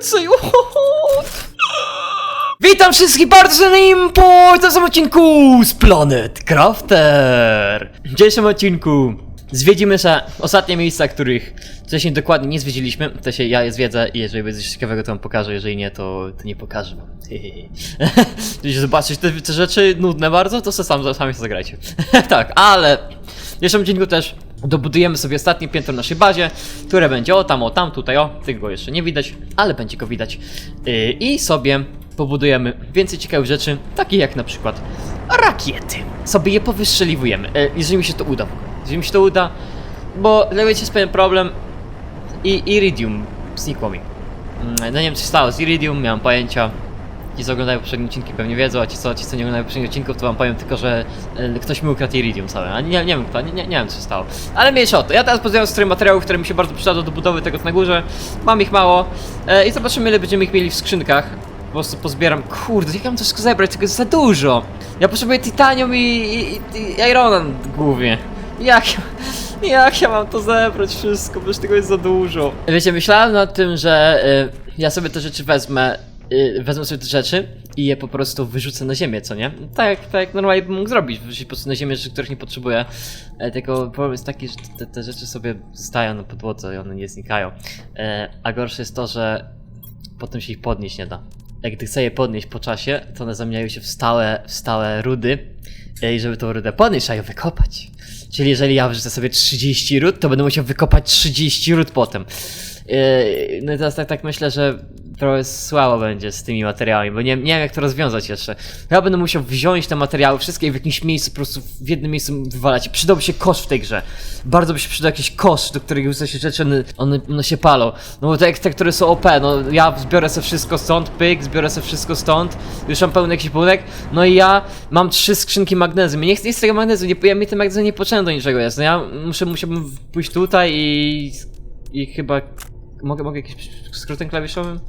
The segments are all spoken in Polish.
więcej! Witam wszystkich bardzo serdecznie po tym odcinku z Planet Crafter! W dzisiejszym odcinku zwiedzimy się ostatnie miejsca, których wcześniej dokładnie nie zwiedziliśmy. To się ja je zwiedzę i jeżeli będzie coś ciekawego, to wam pokażę, jeżeli nie, to, to nie pokażę wam. Jeśli zobaczyć te, te rzeczy nudne bardzo, to se sam, sami sobie zagrajcie. tak, ale w dzisiejszym odcinku też dobudujemy sobie ostatnie piętro w naszej bazie, które będzie o tam, o tam, tutaj o, tego jeszcze nie widać, ale będzie go widać. Yy, I sobie pobudujemy więcej ciekawych rzeczy, takich jak na przykład rakiety. Sobie je powystrzeliwujemy, yy, jeżeli mi się to uda. Jeżeli mi się to uda, bo wiecie, jest pewien problem i Iridium znikło mi. Mm, No nie wiem co się stało z Iridium, miałem pojęcia. Ci co oglądają poprzednie odcinki pewnie wiedzą, a ci co, ci, co nie oglądają poprzednich odcinków, to wam powiem tylko, że e, ktoś mi ukradł Iridium całe, a nie, nie wiem kto, nie, nie, nie wiem co się stało. Ale mniejsza o to, ja teraz pozbieram sobie materiałów, które mi się bardzo przydadzą do budowy tego na górze. Mam ich mało e, i zobaczymy ile będziemy ich mieli w skrzynkach. Po prostu pozbieram, kurde, jak ja mam to wszystko zebrać, tego jest za dużo. Ja potrzebuję titanium i, i, i, i głównie. Jak, jak ja mam to zebrać wszystko, przecież tego jest za dużo. Wiecie, myślałem nad tym, że y, ja sobie te rzeczy wezmę, y, wezmę sobie te rzeczy i je po prostu wyrzucę na ziemię, co nie? Tak, tak normalnie bym mógł zrobić, wyrzucić po prostu na ziemię rzeczy, których nie potrzebuję. E, tylko problem jest taki, że te, te rzeczy sobie zostają na podłodze i one nie znikają. E, a gorsze jest to, że potem się ich podnieść nie da. Jak gdy chcę je podnieść po czasie, to one zamieniają się w stałe, w stałe rudy. E, I żeby tą rudę podnieść, trzeba ją wykopać. Czyli jeżeli ja wrzucę sobie 30 ród, to będę musiał wykopać 30 ród potem. Yy, No i teraz tak, tak myślę, że trochę słabo będzie z tymi materiałami, bo nie, nie wiem jak to rozwiązać jeszcze. Ja będę musiał wziąć te materiały wszystkie i w jakimś miejscu po prostu w jednym miejscu wywalać. Przydałby się kosz w tej grze. Bardzo by się przydał jakiś kosz, do którego się rzeczy, one, one, one się palą. No bo te, te, które są OP, no ja zbiorę sobie wszystko stąd, pyk, zbiorę sobie wszystko stąd, już mam pełny jakiś bunek, no i ja mam trzy skrzynki magnezu. Nie chcę nic z tego magnezu, nie, ja mi ten magnezu nie potrzebny do niczego jest. No ja muszę, musiałbym pójść tutaj i, i chyba Mogę, mogę jakimś skrótem klawiszowym?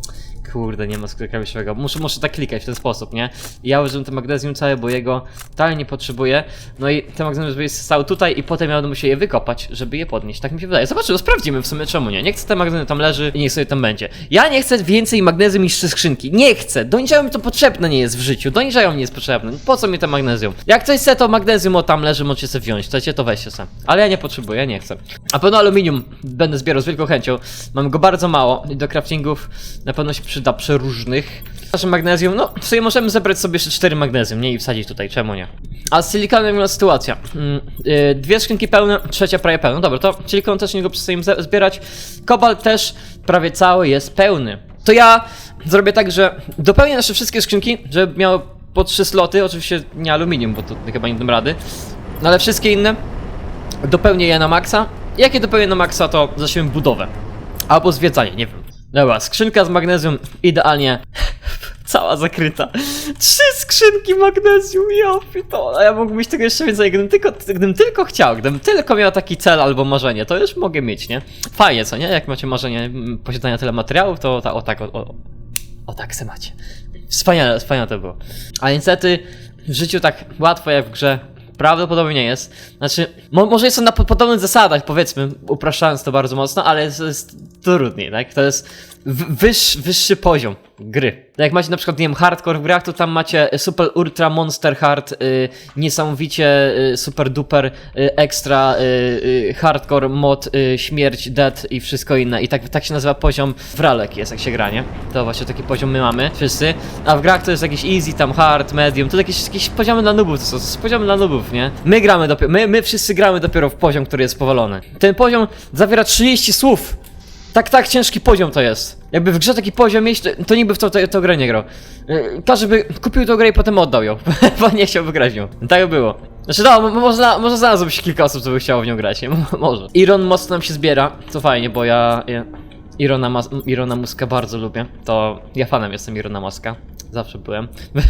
Kurde, nie ma skrótu klawiszowego. Muszę, muszę tak klikać w ten sposób, nie? I ja użyłem ten magnezjum całe, bo jego totalnie nie potrzebuję. No i ten magnezjum żeby stał tutaj i potem ja będę musiał je wykopać, żeby je podnieść. Tak mi się wydaje. Zobaczymy, sprawdzimy w sumie czemu nie. Nie chcę ten magnezjum tam leży i niech sobie tam będzie. Ja nie chcę więcej magnezjum niż trzy skrzynki. Nie chcę. Do niczego mi to potrzebne nie jest w życiu. Do niczego mi nie jest potrzebne. Po co mi ten magnezjum? Jak coś chce, to magnezjum o tam leży, możecie sobie wziąć. Chcecie, to weźcie sobie. Ale ja nie potrzebuję, ja nie chcę. A pewno aluminium będę zbierał z wielką chęcią. Mam go bardzo mało i do craftingów na pewno się przyda przeróżnych. Nasze magnezjum, no w sumie możemy zebrać sobie jeszcze cztery magnezjum, nie? I wsadzić tutaj, czemu nie? A z silikonem wygląda sytuacja. Mm, yy, dwie skrzynki pełne, trzecia prawie pełna. Dobra, to silikon też niego przestaję ze- zbierać. Kobalt też prawie cały jest pełny. To ja zrobię tak, że dopełnię nasze wszystkie skrzynki, żeby miały po trzy sloty, oczywiście nie aluminium, bo to chyba nie dam rady. No ale wszystkie inne dopełnię je na maksa. Jak je dopełnię na maksa, to zaczniemy budowę. Albo zwiedzanie, nie wiem. Dobra, skrzynka z magnezjum idealnie cała zakryta. Trzy skrzynki magnezjum, ja pitole. Ja mógłbym mieć tego jeszcze więcej, gdybym tylko, gdybym tylko chciał, gdybym tylko miał taki cel albo marzenie, to już mogę mieć, nie? Fajnie, co nie? Jak macie marzenie mm, posiadania tyle materiałów, to ta, o tak, o, o, o tak se macie. Wspaniale, wspaniale to było. A niestety w życiu tak łatwo jak w grze prawdopodobnie nie jest. Znaczy, mo może jest to na po podobnych zasadach, powiedzmy, upraszczając to bardzo mocno, ale jest, jest trudniej, tak? To jest wyższy, poziom gry. Tak Jak macie na przykład, nie wiem, hardcore w grach, to tam macie super ultra monster hard, y, niesamowicie y, super duper y, extra y, y, hardcore mod y, śmierć, dead i wszystko inne. I tak, tak się nazywa poziom w ralek jest, jak się gra, nie? To właśnie taki poziom my mamy, wszyscy. A w grach to jest jakiś easy, tam hard, medium, to jakieś, jakieś poziomy dla nubów, to są, to są poziomy dla nubów, nie? My gramy dopiero, my, my wszyscy gramy dopiero w poziom, który jest powalony. Ten poziom zawiera 30 słów. Tak, tak ciężki poziom to jest. Jakby w grze taki poziom mieć, to, niby w to, to, grę nie grał. Yy, Każdy by kupił tą grę i potem oddał ją, bo nie chciał wygrać w nią. Tak by było. Znaczy no, mo- może, znalazłoby się kilka osób, co by chciało w nią grać, nie? Mo- Może. Iron mocno nam się zbiera, to fajnie, bo ja... ja Irona, Irona Muska bardzo lubię. To ja fanem jestem Irona Muska. Zawsze byłem.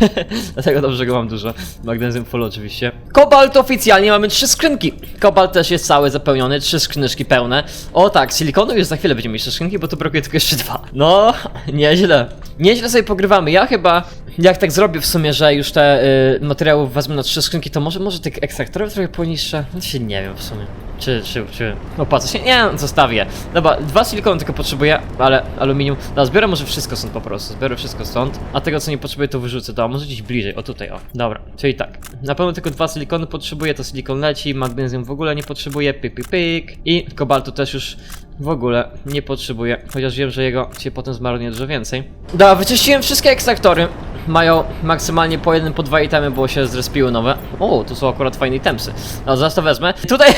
Dlatego dobrze go mam dużo. Magnesium full oczywiście. Kobalt oficjalnie mamy trzy skrzynki. Kobalt też jest cały zapełniony, trzy skrzyneczki pełne. O tak, silikonu już za chwilę będziemy mieć trzy skrzynki, bo tu brakuje tylko jeszcze dwa. No, nieźle. Nieźle sobie pogrywamy. Ja chyba jak tak zrobię w sumie, że już te y, materiały wezmę na trzy skrzynki, to może, może tych ekstraktorów trochę poniższe? No się nie wiem w sumie. Czy, czy, czy opłaca się? Nie, no, zostawię. Dobra, dwa silikony tylko potrzebuję, ale aluminium. No, zbiorę może wszystko stąd po prostu, zbiorę wszystko stąd, a tego co nie potrzebuję to wyrzucę, to a może gdzieś bliżej, o tutaj, o. Dobra, czyli tak. Na pewno tylko dwa silikony potrzebuję, to silikon leci, magnezjum w ogóle nie potrzebuję, pyk, pyk, pyk. I kobaltu też już w ogóle nie potrzebuję, chociaż wiem, że jego się potem zmarnuje dużo więcej. Dobra, wyczyściłem wszystkie ekstraktory. Mają maksymalnie po jeden, po dwa itemy, bo się zrespiły nowe. O, tu są akurat fajne itemsy. No, zaraz to wezmę. Tutaj,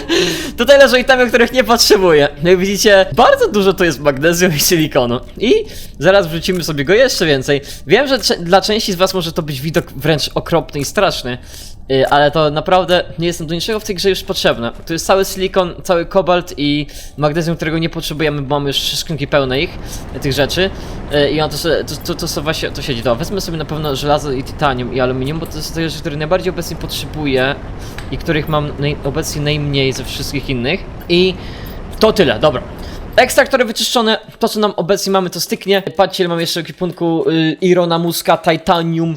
tutaj leżą itemy, których nie potrzebuję. Jak widzicie, bardzo dużo tu jest magnezjum i silikonu. I zaraz wrzucimy sobie go jeszcze więcej. Wiem, że dla części z was może to być widok wręcz okropny i straszny. Y, Ale to naprawdę nie jest nam do niczego w tej grze już potrzebne. Tu jest cały silikon, cały kobalt i magnezjum, którego nie potrzebujemy, bo mamy już trzy skrzynki pełne ich, y, tych rzeczy. Y, I on to, to, to, to, to właśnie to siedzi. Wezmę sobie na pewno żelazo i tytanium i aluminium, bo to jest te rzeczy, które najbardziej obecnie potrzebuję i których mam naj, obecnie najmniej ze wszystkich innych. I to tyle, dobra. Ekstraktory wyczyszczone, to co nam obecnie mamy to styknie. Patrzcie, mam jeszcze w ekipunku y, Irona Muska, Titanium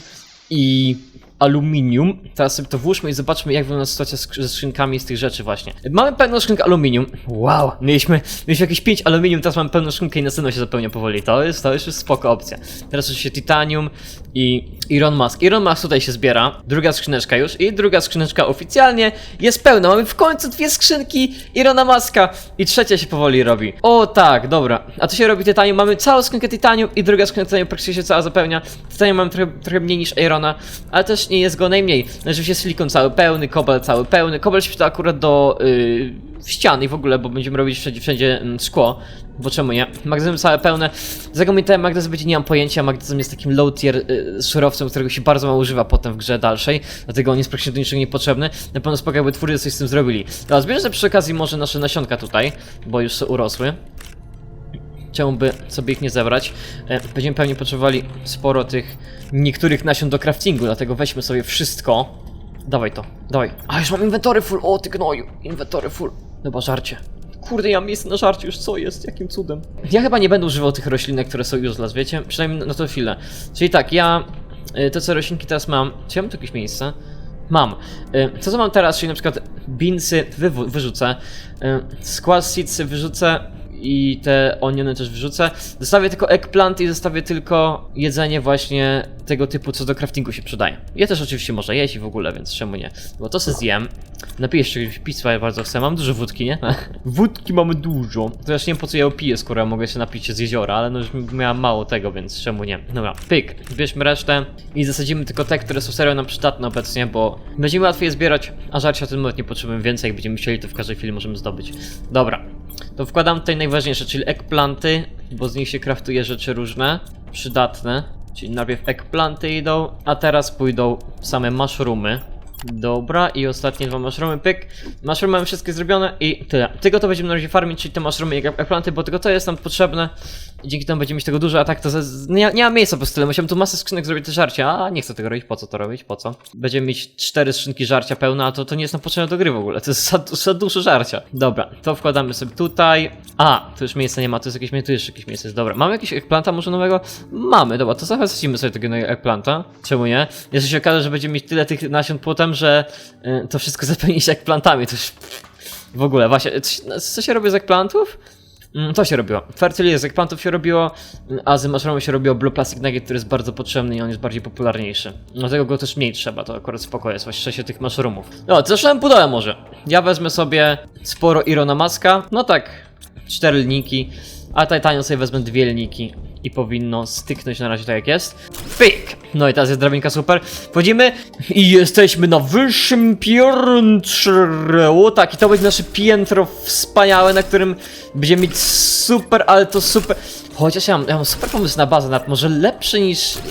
i aluminium. Teraz sobie to włóżmy i zobaczmy jak wygląda sytuacja ze skrzynkami z tych rzeczy właśnie. Mamy pełną skrzynkę aluminium. Wow, mieliśmy, mieliśmy jakieś 5 aluminium, teraz mamy pełną skrzynkę i następną się zapełnia powoli. To jest, to jest spoko opcja. Teraz oczywiście titanium i Iron Mask. Iron Mask tutaj się zbiera, druga skrzyneczka już i druga skrzyneczka oficjalnie jest pełna. Mamy w końcu dwie skrzynki Irona Maska i trzecia się powoli robi. O tak, dobra. A to się robi titanium. Mamy całą skrzynkę titanium i druga skrzynka titanium praktycznie się cała zapełnia. Titanium mamy trochę, trochę mniej niż Irona, ale też nie jest go najmniej. Oczywiście silikon cały pełny, kobalt cały pełny. Kobalt się przyda akurat do yy, w ogóle, bo będziemy robić wszędzie, wszędzie mm, szkło. Bo czemu nie? Magazyn całe pełne. Z jaką ten magazyn będzie, nie mam pojęcia. Magazyn jest takim low tier y, surowcem, którego się bardzo mało używa potem w grze dalszej. Dlatego on jest praktycznie do niczego niepotrzebny. Na pewno spoko jakby twórcy coś z tym zrobili. Zbierzę sobie przy okazji może nasze nasionka tutaj, bo już urosły. Czemu by sobie ich nie zebrać? E, Będziemy pewnie potrzebowali sporo tych niektórych nasion do craftingu, dlatego weźmy sobie wszystko. Dawaj to, dawaj. A już mam inwentory full, o ty gnoju, inwentory full. Chyba żarcie. Kurde, ja mam miejsce na żarcie już, co jest? Jakim cudem? Ja chyba nie będę używał tych roślinek, które są useless, wiecie? Przynajmniej na to chwilę. Czyli tak, ja y, te co roślinki teraz mam, czy ja mam tu jakieś miejsce? Mam. Y, To co mam teraz, czyli na przykład beansy wyrzucę, squash seedsy wyrzucę i te oniony też wyrzucę. Zostawię tylko eggplant i zostawię tylko jedzenie właśnie tego typu, co do craftingu się przydaje. Je też oczywiście można jeść i w ogóle, więc czemu nie? Bo to se zjem. Napiję czegoś pisma, ja bardzo chcę. Mam dużo wódki, nie? Wódki mamy dużo. Też nie wiem po co ja ją piję, skoro ja mogę się napić z jeziora, ale no już miałem mało tego, więc czemu nie? Dobra, pyk. Bierzmy resztę i zasadzimy tylko te, które są serio nam przydatne obecnie, bo będziemy łatwiej je zbierać, a żarcia w tym moment nie potrzebujemy więcej, jak będziemy chcieli, to w każdej chwili możemy zdobyć. Dobra, to wkładam tutaj najważniejsze, czyli eggplanty, bo z nich się kraftuje rzeczy różne, przydatne. Czyli najpierw eggplanty idą, a teraz pójdą same mushroomy. Dobra, i ostatnie dwa mushroomy, pyk. Mushroomy mamy wszystkie zrobione i tyle. Tylko to będziemy na razie farmić, czyli te mushroomy i eggplanty, bo tylko to jest nam potrzebne. Dzięki temu będziemy mieć tego dużo, a tak to ze, nie, nie ma miejsca po tyle. Musiałem tu masę skrzynek zrobić te żarcia, a nie chcę tego robić, po co to robić, po co? Będziemy mieć cztery skrzynki żarcia pełne, a to, to nie jest nam potrzebne do gry w ogóle, to jest za, za dużo żarcia. Dobra, to wkładamy sobie tutaj. A, tu już miejsca nie ma, to jest jakieś, tu jeszcze jakieś miejsce jest, dobra. Mamy jakieś eggplanta może nowego? Mamy, dobra, to zasadzimy sobie tego eggplanta, czemu nie? Jeszcze się okaże, że będziemy mieć tyle tych nasion potem, że y, to wszystko zapełni się eggplantami, to już... W ogóle, właśnie, co- co się robi z eggplantów? Mm, To się robiło. Fertilizer z eggplantów się robiło, mm, a z mushroomem się robiło Blue Plastic Nugget, który jest bardzo potrzebny i on jest bardziej popularniejszy. Dlatego go też mniej trzeba, to akurat spoko jest, właśnie się tych mushroomów. No, to zaczynamy budowę może. Ja wezmę sobie sporo Irona Maska, no tak, cztery linijki, a Titanium sobie wezmę dwie linijki i powinno styknąć na razie tak jak jest. Pyk! No i teraz jest drabinka super. Wchodzimy i jesteśmy na wyższym piętrze. O tak, i to będzie nasze piętro wspaniałe, na którym będziemy mieć super, ale to super. Chociaż ja mam, ja mam super pomysł na bazę, nawet może lepszy niż... yy,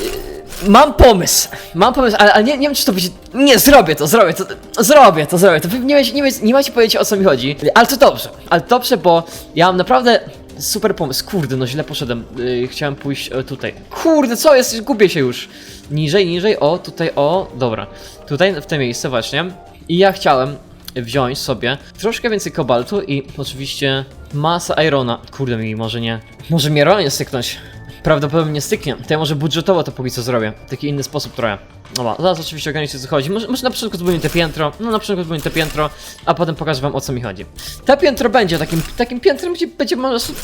Mam pomysł, mam pomysł, ale, ale nie, nie wiem czy to będzie... Nie, zrobię to, zrobię to, zrobię to, zrobię to. Nie, macie- nie, nie macie pojęcia o co mi chodzi, ale to dobrze, ale to dobrze, bo ja mam naprawdę super pomysł. Kurde, no źle poszedłem, yy, chciałem pójść e, tutaj. Kurde, co jest, gubię się już. Niżej, niżej, o, tutaj, o, dobra. Tutaj, w te miejsce właśnie. I ja chciałem wziąć sobie troszkę więcej kobaltu i oczywiście masę irona. Kurde mi, może nie. Może mi irona nie styknąć. Prawdopodobnie nie styknie, to ja może budżetowo to póki co zrobię. W taki inny sposób trochę. Dobra, zaraz oczywiście ogarniecie o co chodzi. Może, może na początku zbudujemy te piętro, no na początku zbudujemy te piętro, a potem pokażę wam o co mi chodzi. To piętro będzie takim, takim piętrem, gdzie będzie można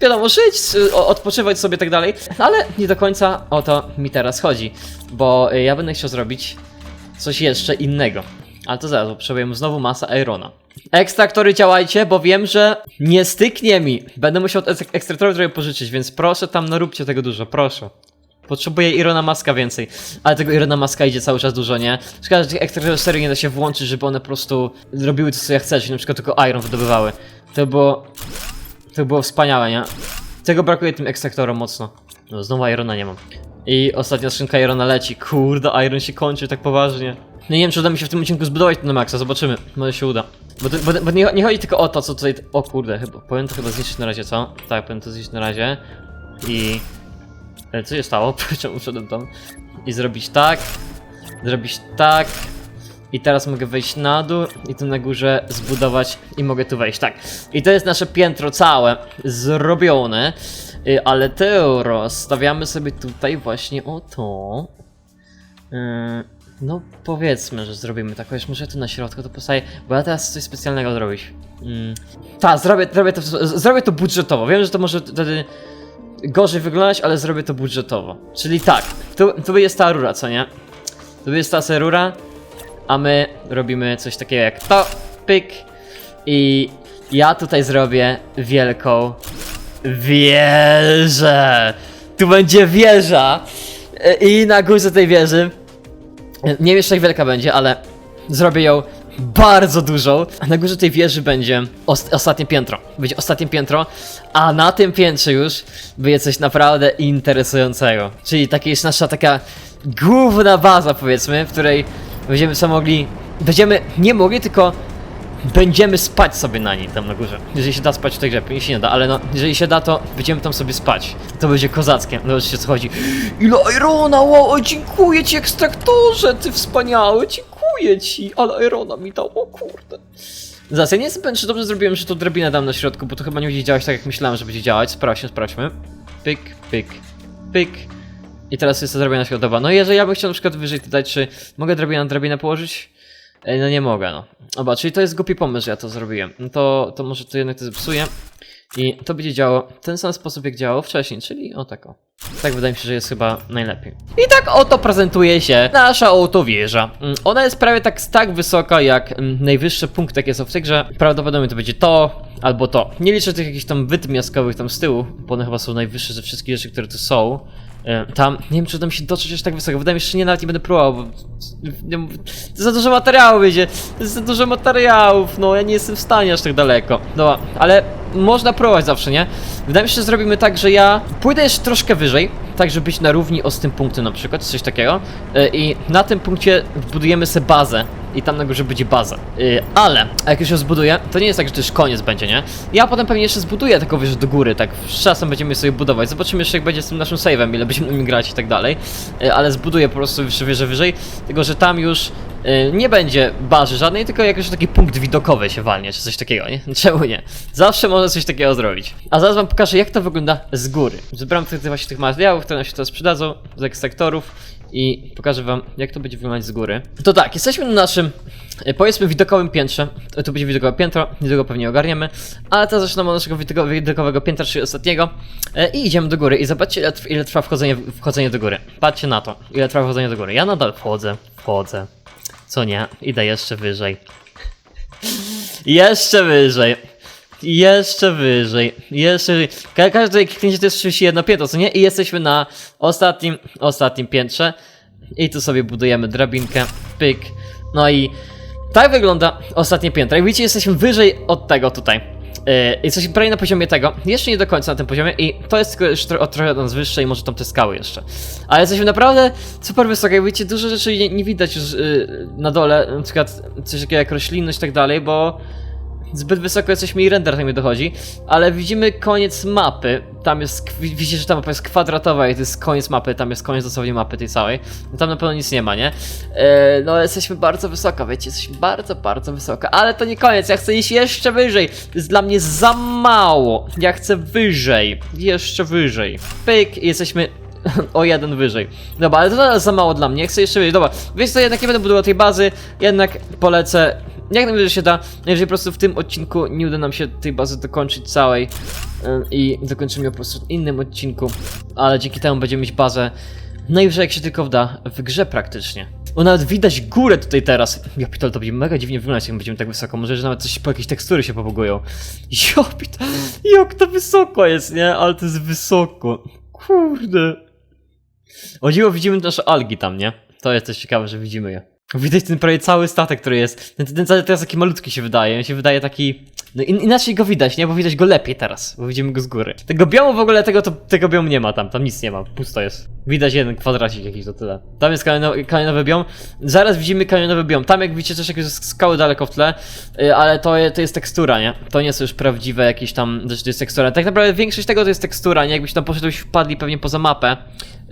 wiadomo, żyć, o- odpoczywać sobie i tak dalej, ale nie do końca o to mi teraz chodzi, bo y, ja będę chciał zrobić coś jeszcze innego. Ale to zaraz, potrzebujemy znowu masa Irona. Ekstraktory działajcie, bo wiem, że nie styknie mi. Będę musiał ek- ekstraktory trochę pożyczyć, więc proszę tam naróbcie tego dużo, proszę. Potrzebuję Irona Maska więcej, ale tego Irona Maska idzie cały czas dużo, nie? Szkoda, że tych ekstraktorów serii nie da się włączyć, żeby one po prostu robiły to, co ja chcę, czyli na przykład tylko Iron wydobywały. To było... To było wspaniałe, nie? Tego brakuje tym ekstraktorom mocno. No, znowu Irona nie mam. I ostatnia skrzynka Irona leci. Kurde, Iron się kończy tak poważnie. No nie wiem, czy uda mi się w tym odcinku zbudować na maksa, zobaczymy. Może się uda. Bo, to, bo, bo nie, nie chodzi tylko o to, co tutaj... O kurde, chyba, powinien to chyba zniszczyć na razie, co? Tak, powinien to zniszczyć na razie. I... E, Co się stało? Czemu wszedłem tam? I zrobić tak. Zrobić tak. I teraz mogę wejść na dół i tu na górze zbudować i mogę tu wejść, tak. I to jest nasze piętro całe zrobione, Y, ale teraz stawiamy sobie tutaj właśnie o to. Y, No powiedzmy, że zrobimy tak, chociaż może tu na środku to postawię, bo ja teraz coś specjalnego zrobić. Mm. Tak, zrobię, zrobię, to, zrobię to budżetowo, wiem, że to może wtedy gorzej wyglądać, ale zrobię to budżetowo. Czyli tak, tu, tu jest ta rura, co nie? Tu jest ta rura, a my robimy coś takiego jak to, pyk i ja tutaj zrobię wielką wieżę. Tu będzie wieża E, i na górze tej wieży nie wiem jeszcze jak wielka będzie, ale zrobię ją bardzo dużą. Na górze tej wieży będzie os ostatnie piętro. Będzie ostatnie piętro, a na tym piętrze już będzie coś naprawdę interesującego. Czyli taka jest nasza taka główna baza powiedzmy, w której będziemy sobie mogli, będziemy nie mogli, tylko będziemy spać sobie na niej tam na górze. Jeżeli się da spać w tej grze, się nie da, ale no, jeżeli się da, to będziemy tam sobie spać. To będzie kozackie. No wiecie co chodzi. Ile Irona, wow, dziękuję ci ekstraktorze, ty wspaniały, dziękuję ci, ale Irona mi dał, o kurde. Zaraz, ja nie jestem pewien, czy dobrze zrobiłem, że tu drabinę dam na środku, bo to chyba nie będzie działać tak, jak myślałem, że będzie działać. Sprawdźmy, sprawdźmy. Pyk, pyk, pyk. I teraz jest to drabina środowa. No i jeżeli ja bym chciał na przykład wyżej tutaj, czy mogę drabinę na drabinę położyć? No nie mogę, no. Oba, czyli to jest głupi pomysł, że ja to zrobiłem. No to, to może to jednak to zepsuję. I to będzie działało w ten sam sposób, jak działało wcześniej, czyli o tak o. Tak wydaje mi się, że jest chyba najlepiej. I tak oto prezentuje się nasza oto wieża. Mm, Ona jest prawie tak, tak wysoka, jak mm, najwyższe punkty, jakie są w tej grze. Prawdopodobnie to będzie to, albo to. Nie liczę tych jakichś tam wyt miastkowych tam z tyłu, bo one chyba są najwyższe ze wszystkich rzeczy, które tu są. E, Tam, nie wiem czy mi się dotrzeć aż tak wysoko, wydaje mi się, że nie nawet nie będę próbował, bo za dużo materiału będzie, za dużo materiałów, no ja nie jestem w stanie aż tak daleko. No, ale można próbować zawsze, nie? Wydaje mi się, że zrobimy tak, że ja pójdę jeszcze troszkę wyżej, tak żeby być na równi o z tym punktem na przykład, coś takiego E, i na tym punkcie budujemy sobie bazę i tam na górze będzie baza. Yy, ale jak już ją zbuduję, to nie jest tak, że to już koniec będzie, nie? Ja potem pewnie jeszcze zbuduję taką wieżę do góry, tak z czasem będziemy sobie budować. Zobaczymy jeszcze jak będzie z tym naszym save'em, ile będziemy nim grać i tak dalej. Yy, ale zbuduję po prostu jeszcze wieżę wyżej, tylko że tam już yy, nie będzie bazy żadnej, tylko jakiś taki punkt widokowy się walnie, czy coś takiego, nie? Czemu nie? Zawsze można coś takiego zrobić. A zaraz wam pokażę jak to wygląda z góry. Zebrałem tych właśnie tych materiałów, które nam się teraz przydadzą, z ekstraktorów i pokażę wam, jak to będzie wyglądać z góry. To tak, jesteśmy na naszym, e, powiedzmy, widokowym piętrze. To będzie widokowe piętro, niedługo pewnie ogarniemy. Ale teraz zaczynamy od naszego widoko- widokowego piętra, czyli ostatniego. E, I idziemy do góry. I zobaczcie, ile, ile trwa wchodzenie, wchodzenie do góry. Patrzcie na to, ile trwa wchodzenie do góry. Ja nadal wchodzę, wchodzę. Co nie, idę jeszcze wyżej. Jeszcze wyżej. Jeszcze wyżej, jeszcze wyżej. Ka każde kliknięcie to jest 31 piętro, co nie? I jesteśmy na ostatnim, ostatnim piętrze. I tu sobie budujemy drabinkę, pyk. No i tak wygląda ostatnie piętro. Jak widzicie, jesteśmy wyżej od tego tutaj. Yy, jesteśmy prawie na poziomie tego. Jeszcze nie do końca na tym poziomie i to jest tylko jeszcze tro- trochę od nas wyższe i może tam te skały jeszcze. Ale jesteśmy naprawdę super wysoko. Jak widzicie, dużo rzeczy nie, nie widać już yy, na dole. Na przykład coś takiego jak roślinność i tak dalej, bo zbyt wysoko jesteśmy i render tak mi dochodzi, ale widzimy koniec mapy tam jest, widzicie, że ta mapa jest kwadratowa i to jest koniec mapy, tam jest koniec dosłownie mapy tej całej. No tam na pewno nic nie ma, nie? E, no jesteśmy bardzo wysoko, wiecie, jesteśmy bardzo, bardzo wysoko, ale to nie koniec, ja chcę iść jeszcze wyżej. To jest dla mnie za mało. Ja chcę wyżej, jeszcze wyżej. Pyk, jesteśmy o jeden wyżej. Dobra, ale to za mało dla mnie, chcę jeszcze wyżej. Dobra, wiesz co, jednak nie będę budował tej bazy, jednak polecę jak najwyżej się da, jeżeli po prostu w tym odcinku nie uda nam się tej bazy dokończyć całej ym, i dokończymy ją po prostu w innym odcinku, ale dzięki temu będziemy mieć bazę najwyżej jak się tylko wda w grze praktycznie. O, nawet widać górę tutaj teraz. Ja to będzie mega dziwnie wyglądać, jak będziemy tak wysoko. Może, że nawet coś po jakieś tekstury się pobugują. Ja pitol, jak to wysoko jest, nie? Ale to jest wysoko. Kurde. O dziwo widzimy nasze algi tam, nie? To jest też ciekawe, że widzimy je. Widać ten prawie cały statek, który jest. Ten, ten cały teraz taki malutki się wydaje. On się wydaje taki. No in, inaczej go widać, nie? Bo widać go lepiej teraz, bo widzimy go z góry. Tego biomu w ogóle, tego, to, tego biomu nie ma tam, tam nic nie ma, pusto jest. Widać jeden kwadracik jakiś, to tyle. Tam jest kamiono- kamionowy biom. Zaraz widzimy kamionowy biom. Tam jak widzicie też jakieś skały daleko w tle, y, ale to, to jest tekstura, nie? To nie są już prawdziwe jakieś tam, że to jest tekstura. Tak naprawdę większość tego to jest tekstura, nie? Jakbyś tam poszedł, byś wpadli pewnie poza mapę.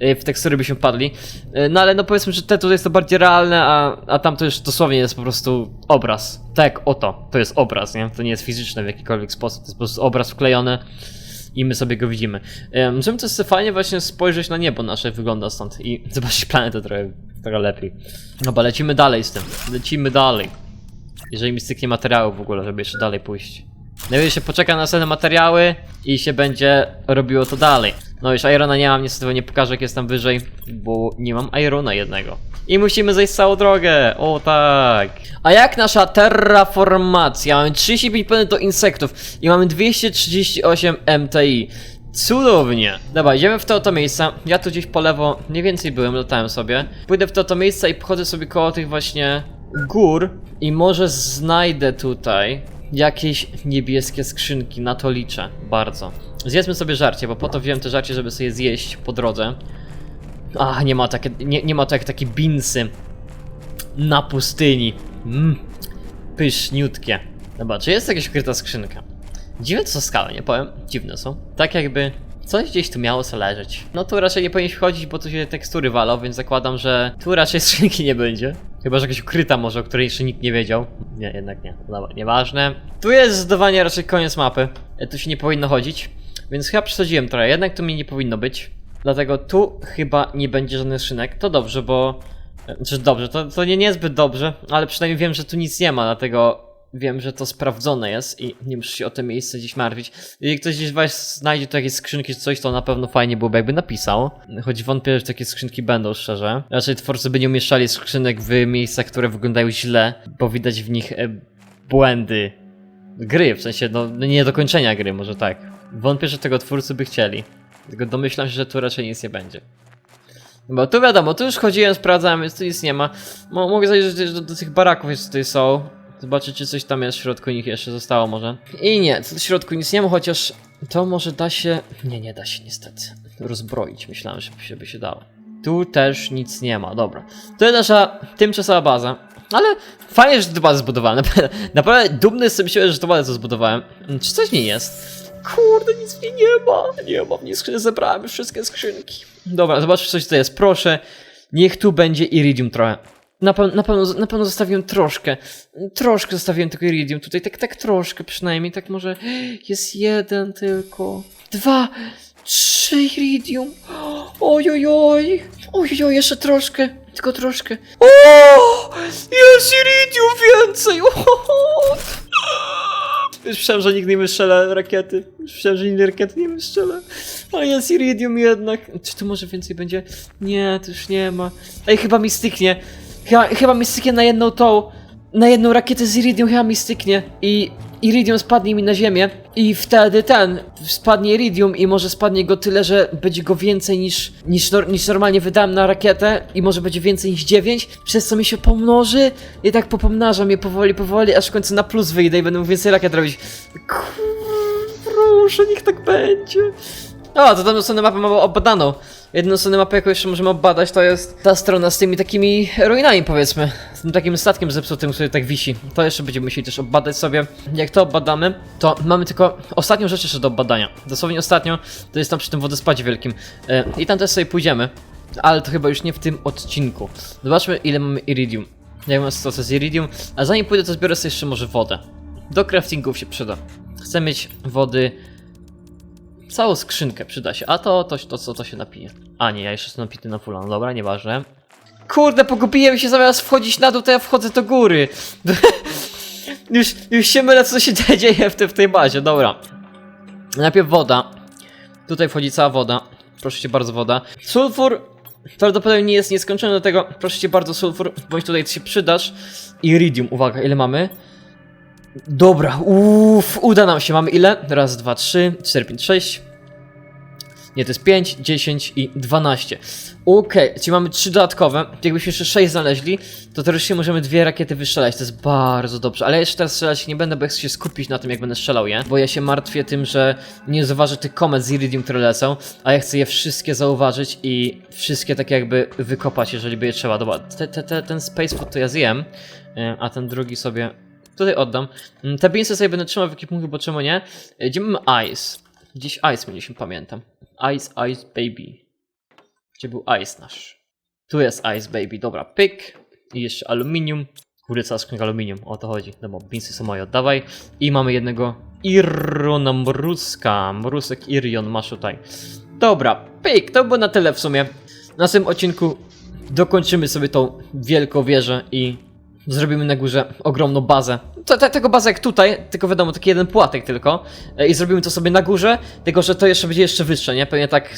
Y, W tekstury byśmy wpadli. Y, No ale no powiedzmy, że te tutaj jest to bardziej realne, a, a tam to już dosłownie jest po prostu obraz. Tak, oto. To jest obraz, nie? To nie jest fizyczne w jakikolwiek sposób. To jest po prostu obraz wklejony i my sobie go widzimy. Możemy też sobie fajnie właśnie spojrzeć na niebo nasze, wygląda stąd i zobaczyć planetę trochę, trochę lepiej. Dobra, lecimy dalej z tym. Lecimy dalej. Jeżeli mi styknie materiału w ogóle, żeby jeszcze dalej pójść. Najwyżej się poczeka na następne materiały i się będzie robiło to dalej. No już Irona nie mam, niestety nie pokażę jak jest tam wyżej, bo nie mam Irona jednego. I musimy zejść całą drogę, o tak. A jak nasza terraformacja? Mamy 35 planet do insektów i mamy 238 MTI. Cudownie. Dobra, idziemy w to oto miejsca. Ja tu gdzieś po lewo mniej więcej byłem, latałem sobie. Pójdę w to oto miejsca i pochodzę sobie koło tych właśnie gór i może znajdę tutaj jakieś niebieskie skrzynki, na to liczę bardzo. Zjedzmy sobie żarcie, bo po to wziąłem te żarcie, żeby sobie zjeść po drodze. A, nie ma takie, nie, nie ma to jak takie binsy na pustyni. Mmm, pyszniutkie. Dobra, czy jest jakaś ukryta skrzynka? Dziwne to są skały, nie powiem. Dziwne są. Tak jakby coś gdzieś tu miało co leżeć. No tu raczej nie powinien wchodzić, bo tu się tekstury walą, więc zakładam, że tu raczej skrzynki nie będzie. Chyba, że jakaś ukryta może, o której jeszcze nikt nie wiedział. Nie, jednak nie. Dobra, nieważne. Tu jest zdecydowanie raczej koniec mapy. E, Tu się nie powinno chodzić. Więc chyba przesadziłem trochę, jednak tu mi nie powinno być. Dlatego tu chyba nie będzie żadnych szynek. To dobrze, bo... e, Znaczy dobrze, to, to nie niezbyt dobrze, ale przynajmniej wiem, że tu nic nie ma, dlatego wiem, że to sprawdzone jest i nie muszę się o to miejsce gdzieś martwić. Jeżeli ktoś gdzieś was znajdzie tu jakieś skrzynki czy coś, to na pewno fajnie byłoby jakby napisał. Choć wątpię, że takie skrzynki będą, szczerze. Raczej twórcy by nie umieszczali skrzynek w miejscach, które wyglądają źle, bo widać w nich e, błędy gry, w sensie no, nie dokończenia gry, może tak. Wątpię, że tego twórcy by chcieli. Tylko domyślam się, że tu raczej nic nie będzie. Bo tu wiadomo, tu już chodziłem, sprawdzałem, więc tu nic nie ma. Mo mogę zajrzeć do, do tych baraków, jeszcze tutaj są. Zobaczyć, czy coś tam jest w środku nich jeszcze zostało może. I nie, w środku nic nie ma, chociaż to może da się... Nie, nie da się niestety rozbroić. Myślałem, że żeby się dało. Tu też nic nie ma, dobra. To jest nasza tymczasowa baza. Ale fajnie, że tę bazę zbudowałem. Naprawdę, dumny jestem siebie, że tę bazę zbudowałem. Czy coś nie jest? Kurde, nic w niej nie ma. Nie ma w niej skrzyni, zebrałem wszystkie skrzynki. Dobra, zobaczmy coś co jest. Proszę, niech tu będzie iridium trochę. Na, pe na, pewno, na pewno zostawiłem troszkę. Troszkę zostawiłem tego iridium tutaj, tak, tak troszkę przynajmniej, tak może jest jeden tylko. Dwa, trzy iridium. Oj, oj, oj. Oj, oj, oj, jeszcze troszkę, tylko troszkę. O! Jest iridium więcej! O! Już myślałem, że nigdy nie wystrzelę rakiety. Już myślałem, że nigdy rakiety nie wystrzelę. Ale jest iridium jednak. Czy tu może więcej będzie? Nie, to już nie ma. Ej, chyba mi styknie. Chyba, chyba mi styknie na jedną tą. Na jedną rakietę z iridium chyba mi styknie. I iridium spadnie mi na ziemię. I wtedy ten. Spadnie iridium i może spadnie go tyle, że będzie go więcej niż, niż, niż normalnie wydałem na rakietę. I może będzie więcej niż 9. Przez co mi się pomnoży. I tak popomnażam je powoli, powoli, aż w końcu na plus wyjdę i będę mógł więcej rakiet robić. Kur... Proszę, niech tak będzie. O, to tam stronę mapy mamy obadaną. Jedną stronę mapy, jaką jeszcze możemy obadać, to jest ta strona z tymi takimi ruinami, powiedzmy. Z tym takim statkiem zepsutym, który tak wisi. To jeszcze będziemy musieli też obadać sobie. Jak to obadamy, to mamy tylko ostatnią rzecz jeszcze do obadania. Dosłownie ostatnią, to jest tam przy tym wodospadzie wielkim. E, I tam też sobie pójdziemy. Ale to chyba już nie w tym odcinku. Zobaczmy, ile mamy iridium. Jak mam sytuację z iridium. A zanim pójdę, to zbiorę sobie jeszcze może wodę. Do craftingów się przyda. Chcę mieć wody Całą skrzynkę przyda się, a to, to, to co to się napije. A nie, ja jeszcze jestem napity na fulla, no dobra, nieważne. Kurde, pogubiłem się, zamiast wchodzić na dół, to ja wchodzę do góry. już, już się mylę, co się dzieje w, te, w tej bazie, dobra. Najpierw woda. Tutaj wchodzi cała woda. Proszę cię bardzo, woda. Sulfur prawdopodobnie nie jest nieskończony, do tego proszę cię bardzo, sulfur, bądź tutaj się przydasz. Iridium, uwaga, ile mamy? Dobra, uff, uda nam się. Mamy ile? Raz, dwa, trzy, cztery, pięć, sześć. Nie, to jest 5, 10 i 12. Okej, czyli mamy trzy dodatkowe. Jakbyśmy jeszcze 6 znaleźli, to teoretycznie możemy dwie rakiety wystrzelać. To jest bardzo dobrze. Ale ja jeszcze teraz strzelać nie będę, bo chcę się skupić na tym, jak będę strzelał je. Bo ja się martwię tym, że nie zauważę tych komet z Iridium, które lecą. A ja chcę je wszystkie zauważyć i wszystkie tak jakby wykopać, jeżeli by je trzeba. Dobra, te, te, te, ten Space Food to ja zjem, e, a ten drugi sobie Tutaj oddam. Mm, Te beansy sobie będę trzymał w ekipunku, bo czemu nie? E, Gdzie mamy Ice? Gdzieś Ice mieliśmy, pamiętam. Ice, Ice Baby. Gdzie był Ice nasz? Tu jest Ice Baby, dobra, pyk. I jeszcze aluminium. Cała skrzynka aluminium, o to chodzi. Dobra, beansy są moje, oddawaj. I mamy jednego Irona Mruska. Mrusek Irion masz tutaj. Dobra, pyk, to było na tyle w sumie. W następnym odcinku dokończymy sobie tą wielką wieżę i Zrobimy na górze ogromną bazę. To, tego bazę jak tutaj, tylko wiadomo, taki jeden płatek tylko. E, I zrobimy to sobie na górze, tylko że to jeszcze będzie jeszcze wyższe, nie? Pewnie tak.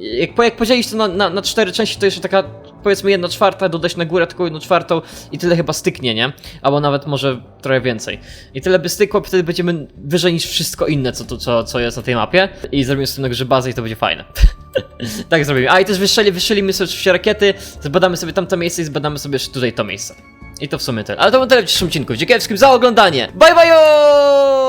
Jak, jak podzielić to na, na, na cztery części, to jeszcze taka powiedzmy jedna czwarta, dodać na górę tylko jedną czwartą i tyle chyba styknie, nie? Albo nawet może trochę więcej. I tyle by stykło, wtedy będziemy wyżej niż wszystko inne, co, co, co jest na tej mapie. I zrobimy sobie na górze bazę i to będzie fajne. tak zrobimy. A i też wyszczeli, wyszczelimy sobie oczywiście rakiety, zbadamy sobie tamto miejsce i zbadamy sobie jeszcze tutaj to miejsce. I to w sumie tyle. Ale to było tyle w dzisiejszym odcinku. Dziękuję wszystkim za oglądanie. Bye bye!